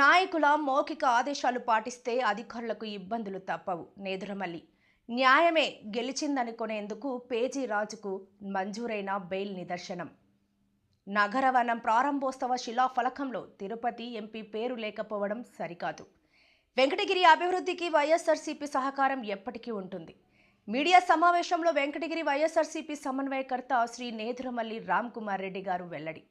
నాయకుల మౌఖిక ఆదేశాలు పాటిస్తే అధికారులకు ఇబ్బందులు తప్పవు. నేదురమల్లి. న్యాయమే గెలిచిందనుకునేందుకు పేజీ రాజుకు మంజూరైన బెయిల్ నిదర్శనం. నగరవనం ప్రారంభోత్సవ శిలాఫలకంలో తిరుపతి ఎంపీ పేరు లేకపోవడం సరికాదు. వెంకటగిరి అభివృద్ధికి వైఎస్ఆర్సీపీ సహకారం ఎప్పటికీ ఉంటుంది. మీడియా సమావేశంలో వెంకటగిరి వైఎస్ఆర్సీపీ సమన్వయకర్త శ్రీ నేదురమల్లి రామ్ కుమార్ రెడ్డి గారు వెల్లడి.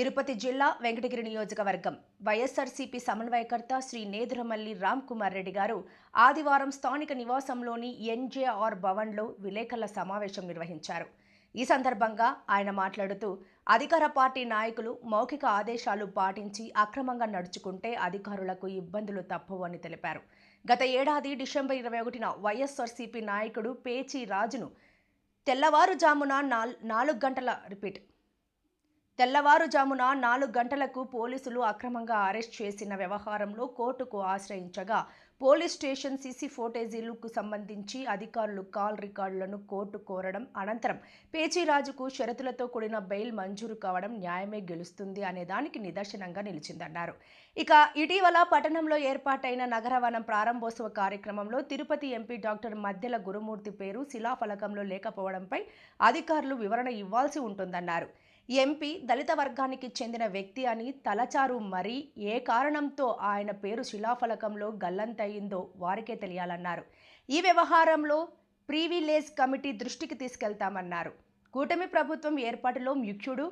తిరుపతి జిల్లా వెంకటగిరి నియోజకవర్గం. వైఎస్ఆర్సీపీ సమన్వయకర్త శ్రీ నేదురమల్లి రామ్ కుమార్ రెడ్డి గారు ఆదివారం స్థానిక నివాసంలోని ఎన్జేఆర్ భవన్లో విలేకరుల సమావేశం నిర్వహించారు. ఈ సందర్భంగా ఆయన మాట్లాడుతూ అధికార పార్టీ నాయకులు మౌఖిక ఆదేశాలు పాటించి అక్రమంగా నడుచుకుంటే అధికారులకు ఇబ్బందులు తప్పవు అని తెలిపారు. గత ఏడాది డిసెంబర్ ఇరవై ఒకటిన వైఎస్ఆర్సీపీ నాయకుడు పేచి రాజును తెల్లవారుజామున నాల్ నాలుగు గంటల రిపీట్ తెల్లవారుజామున నాలుగు గంటలకు పోలీసులు అక్రమంగా అరెస్ట్ చేసిన వ్యవహారంలో కోర్టుకు ఆశ్రయించగా పోలీస్ స్టేషన్ సీసీ ఫోటేజీలకు సంబంధించి అధికారులు కాల్ రికార్డులను కోర్టు కోరడం అనంతరం పేచీరాజుకు షరతులతో కూడిన బెయిల్ మంజూరు కావడం న్యాయమే గెలుస్తుంది అనే దానికి నిదర్శనంగా నిలిచిందన్నారు. ఇక ఇటీవల పట్టణంలో ఏర్పాటైన నగరవనం ప్రారంభోత్సవ కార్యక్రమంలో తిరుపతి ఎంపీ డాక్టర్ మధ్యల గురుమూర్తి పేరు శిలాఫలకంలో లేకపోవడంపై అధికారులు వివరణ ఇవ్వాల్సి ఉంటుందన్నారు. ఎంపీ దళిత వర్గానికి చెందిన వ్యక్తి అని తలచారు మరి ఏ కారణంతో ఆయన పేరు శిలాఫలకంలో గల్లంతయిందో వారికే తెలియాలన్నారు. ఈ వ్యవహారంలో ప్రీవిలేజ్ కమిటీ దృష్టికి తీసుకెళ్తామన్నారు. కూటమి ప్రభుత్వం ఏర్పాటులో ముఖ్యుడు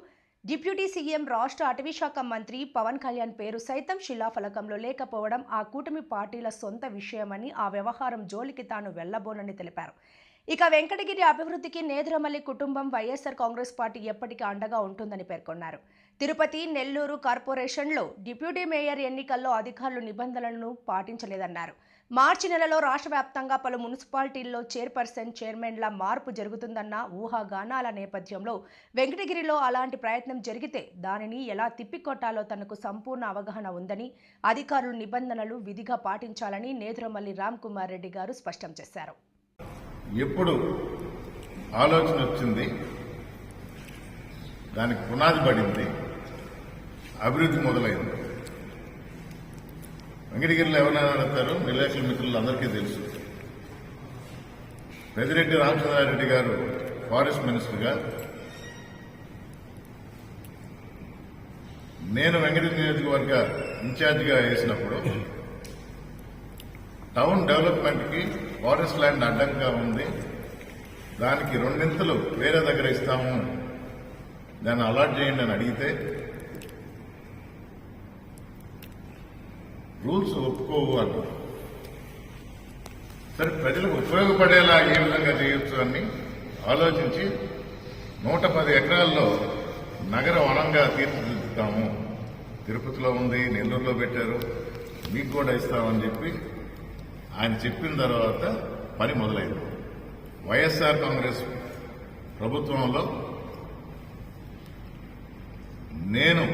డిప్యూటీ సీఎం రాష్ట్ర అటవీశాఖ మంత్రి పవన్ కళ్యాణ్ పేరు సైతం శిలాఫలకంలో లేకపోవడం ఆ కూటమి పార్టీల సొంత విషయమని ఆ వ్యవహారం జోలికి తాను వెళ్ళబోనని తెలిపారు. ఇక వెంకటగిరి అభివృద్ధికి నేదురమల్లి కుటుంబం వైఎస్ఆర్ కాంగ్రెస్ పార్టీ ఎప్పటికీ అండగా ఉంటుందని పేర్కొన్నారు. తిరుపతి నెల్లూరు కార్పొరేషన్లో డిప్యూటీ మేయర్ ఎన్నికల్లో అధికారులు నిబంధనలను పాటించలేదన్నారు. మార్చి నెలలో రాష్ట్ర వ్యాప్తంగా పలు మున్సిపాలిటీల్లో చైర్పర్సన్ చైర్మన్ల మార్పు జరుగుతుందన్న ఊహాగానాల నేపథ్యంలో వెంకటగిరిలో అలాంటి ప్రయత్నం జరిగితే దానిని ఎలా తిప్పికొట్టాలో తనకు సంపూర్ణ అవగాహన ఉందని అధికారులు నిబంధనలు విధిగా పాటించాలని నేదురమల్లి రామ్ కుమార్ రెడ్డి గారు స్పష్టం చేశారు. ఎప్పుడు ఆలోచన వచ్చింది దానికి పునాది పడింది అభివృద్ధి మొదలైంది. వెంకటగిరిలో ఎవరైనా అడుగుతారు విలేకరుల మిత్రులు అందరికీ తెలుసు. పెదిరెడ్డి రామచంద్రారెడ్డి గారు ఫారెస్ట్ మినిస్టర్గా నేను వెంకటగిరి నియోజకవర్గ ఇన్ఛార్జిగా వేసినప్పుడు టౌన్ డెవలప్మెంట్కి ఫారెస్ట్ ల్యాండ్ అడ్డంగా ఉంది. దానికి రెండింతలు వేరే దగ్గర ఇస్తాము. దాన్ని అలాట్ చేయండి అని అడిగితే రూల్స్ ఒప్పుకోవు అన్నారు సరే ప్రజలకు ఉపయోగపడేలా ఏ విధంగా చేయొచ్చు అని ఆలోచించి నూట పది ఎకరాల్లో నగర వనంగా తీర్చిదిద్దుతాము. తిరుపతిలో ఉంది నెల్లూరులో పెట్టారు. మీకు కూడా ఇస్తామని చెప్పి ఆయన చెప్పిన తర్వాత పని మొదలైంది. వైఎస్ఆర్ కాంగ్రెస్ ప్రభుత్వంలో నేను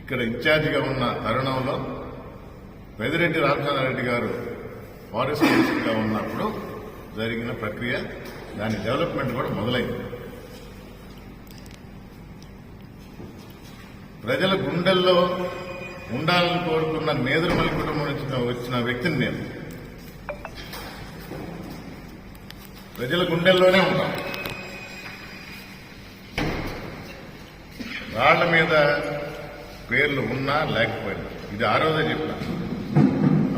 ఇక్కడ ఇన్ఛార్జిగా ఉన్న తరుణంలో పెదిరెడ్డి రామచంద్రారెడ్డి గారు ఫారెస్ట్ మినిస్టర్గా ఉన్నప్పుడు జరిగిన ప్రక్రియ దాని డెవలప్మెంట్ కూడా మొదలైంది. ప్రజల గుండెల్లో ఉండాలని కోరుకున్న నేదురుమల్లి కుటుంబం నుంచి వ్యక్తిని నేను. ప్రజల గుండెల్లోనే ఉంటాం. రాళ్ళ మీద పేర్లు ఉన్నా లేకపోయినా. ఇది ఆ రోజే చెప్పిన.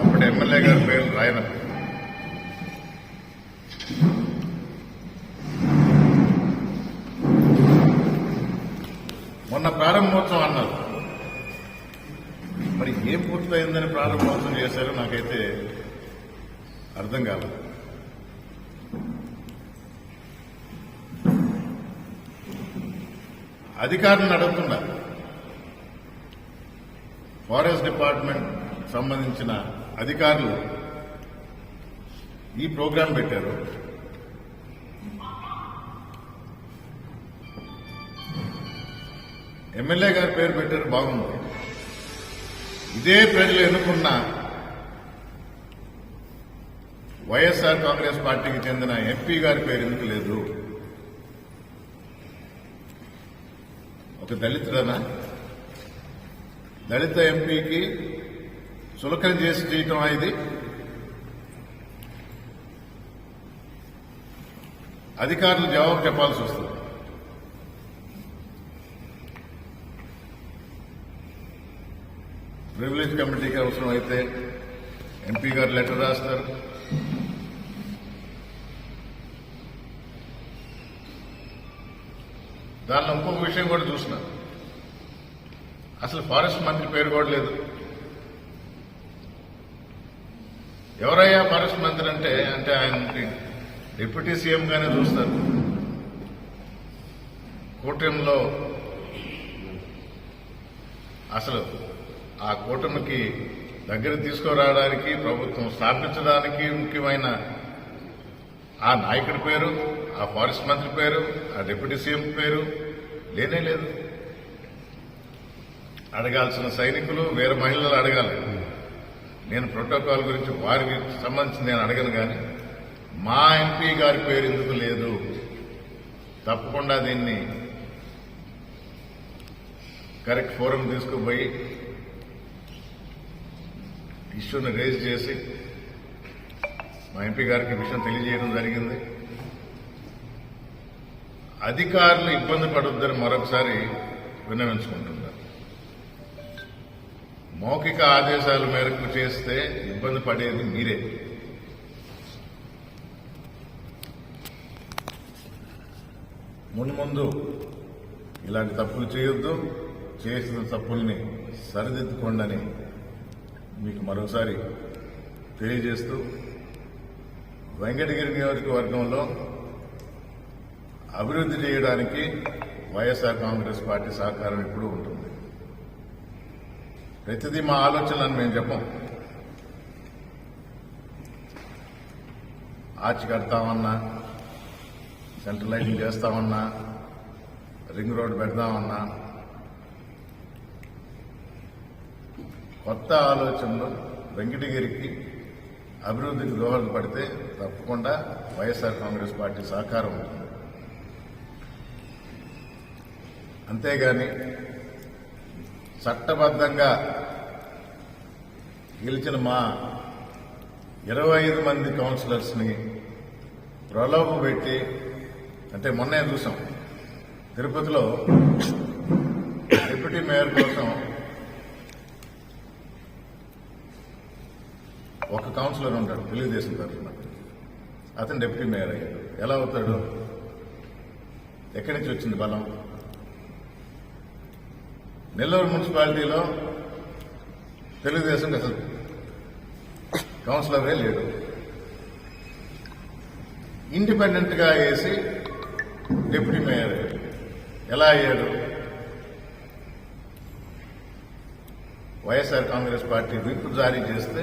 అప్పుడు ఎమ్మెల్యే గారి పేర్లు రాయనప్పుడు మొన్న ప్రారంభోత్సవం అన్నారు. పూర్తయిందని ప్రారంభోత్సవం చేశారో నాకైతే అర్థం కాలేదు అధికారులను అడుగుతున్నా ఫారెస్ట్ డిపార్ట్మెంట్ సంబంధించిన అధికారులు ఈ ప్రోగ్రాం పెట్టారు. ఎమ్మెల్యే గారి పేరు పెట్టారు బాగుంది. ఇదే ప్రజలు ఎన్నుకున్న వైఎస్ఆర్ కాంగ్రెస్ పార్టీకి చెందిన ఎంపీ గారి పేరు ఎందుకు లేదు? ఒక దళితుడనా? దళిత ఎంపీకి చులకన చేసి చేయటం ఇది? అధికారులు జవాబు చెప్పాల్సి వస్తుంది. ప్రివిలేజ్ కమిటీకి అవసరం అయితే ఎంపీ గారు లెటర్ రాస్తారు. దానిలో ఇంకొక విషయం కూడా చూసిన. అసలు ఫారెస్ట్ మంత్రి పేరు కూడా లేదు. ఎవరయ్యా ఫారెస్ట్ మంత్రి అంటే? అంటే ఆయన డిప్యూటీ సీఎం గానే చూస్తారు. కూటమిలో అసలు ఆ కూటమికి దగ్గర తీసుకురావడానికి ప్రభుత్వం స్థాపించడానికి ముఖ్యమైన ఆ నాయకుడి పేరు ఆ ఫారెస్ట్ మంత్రి పేరు ఆ డిప్యూటీ సీఎం పేరు లేనే లేదు. అడగాల్సిన సైనికులు వేరే మహిళలు అడగాలి. నేను ప్రోటోకాల్ గురించి వారికి సంబంధించి నేను అడగను కానీ మా ఎంపీ గారి పేరు ఎందుకు లేదు? తప్పకుండా దీన్ని కరెక్ట్ ఫోరం తీసుకుపోయి ఇష్యూని రేజ్ చేసి మా ఎంపీ గారికి విషయం తెలియజేయడం జరిగింది. అధికారులు ఇబ్బంది పడొద్దని మరొకసారి విన్నవించుకుంటున్నారు. మౌఖిక ఆదేశాల మేరకు చేస్తే ఇబ్బంది పడేది మీరే. ముందు ముందు ఇలాంటి తప్పులు చేయొద్దు చేసిన తప్పుల్ని సరిదిద్దుకోండి మీకు మరోసారి తెలియజేస్తూ వెంకటగిరి నియోజకవర్గంలో అభివృద్ధి చేయడానికి వైఎస్ఆర్ కాంగ్రెస్ పార్టీ సహకారం ఎప్పుడూ ఉంటుంది. ప్రతిదీ మా ఆలోచనలను మేము చెప్పం. ఆర్చి కడతామన్నా సెంట్రలైజింగ్ చేస్తామన్నా రింగ్ రోడ్ పెడదామన్నా కొత్త ఆలోచనలు వెంకటగిరికి అభివృద్ధికి దోహదపడితే తప్పకుండా వైఎస్ఆర్ కాంగ్రెస్ పార్టీ సహకారం ఉంటుంది అంతేగాని చట్టబద్ధంగా గెలిచిన మా ఇరవై ఐదు మంది కౌన్సిలర్స్ని ప్రలోభ పెట్టి అంటే మొన్నే చూసాం తిరుపతిలో డిప్యూటీ మేయర్ కోసం కౌన్సిలర్ ఉంటాడు తెలుగుదేశం తరఫున. అతను డిప్యూటీ మేయర్ అయ్యాడు. ఎలా అవుతాడు? ఎక్కడి నుంచి వచ్చింది బలం? నెల్లూరు మున్సిపాలిటీలో తెలుగుదేశం అసలు కౌన్సిలరే లేడు. ఇండిపెండెంట్గా వేసి డిప్యూటీ మేయర్ అయ్యాడు. ఎలా అయ్యాడు? వైఎస్ఆర్ కాంగ్రెస్ పార్టీ విప్ జారీ చేస్తే